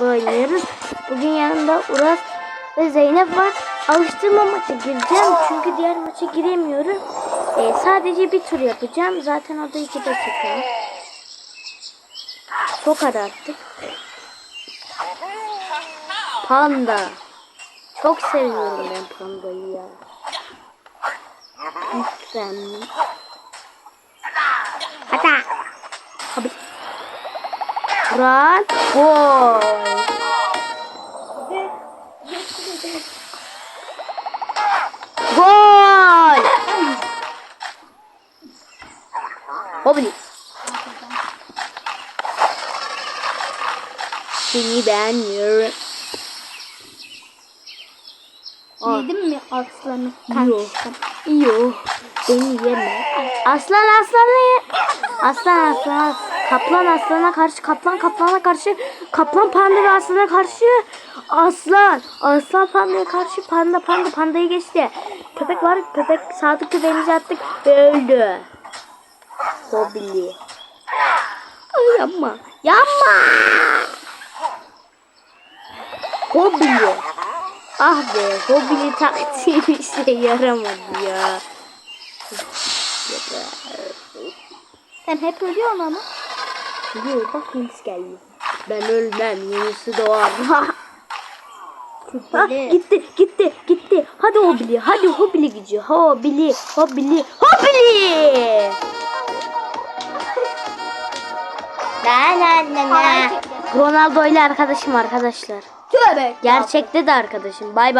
Oynuyoruz. Bugün yanımda Uras ve Zeynep var. Alıştırma maça gireceğim çünkü diğer maça giremiyorum. Ee, sadece bir tur yapacağım. Zaten o da iki dakika. Çok arattık. Panda. Çok seviyorum ben pandayı ya. Lütfen. Hata. Abi. Run. Gol. Gol. Hobili. Seni beğenmiyorum. Yedim mi aslanı? Yok. Yok. Beni yeme. Aslan aslanı ye. Aslan aslan. Kaplan aslana karşı. Kaplan kaplana karşı. Kaplan panda ve aslana karşı. Aslan. Aslan pandaya karşı. Panda panda pandayı geçti. Köpek var. Köpek sadık köpeğimizi attık ve öldü. Hobili. Ay yapma. Yapma. Hobili. Ah be, hobili taktiği bir şey yaramadı ya. Sen hep ölüyorsun ama. Yok bak yenisi geldi. Ben ölmem, yenisi doğar. ha, gitti, gitti, gitti. Hadi hobili, hadi hobili gücü. Hobili, hobili, hobili. La la la la. Ronaldo ile arkadaşım arkadaşlar. Tövbe. Gerçekte de arkadaşım. Bay bay.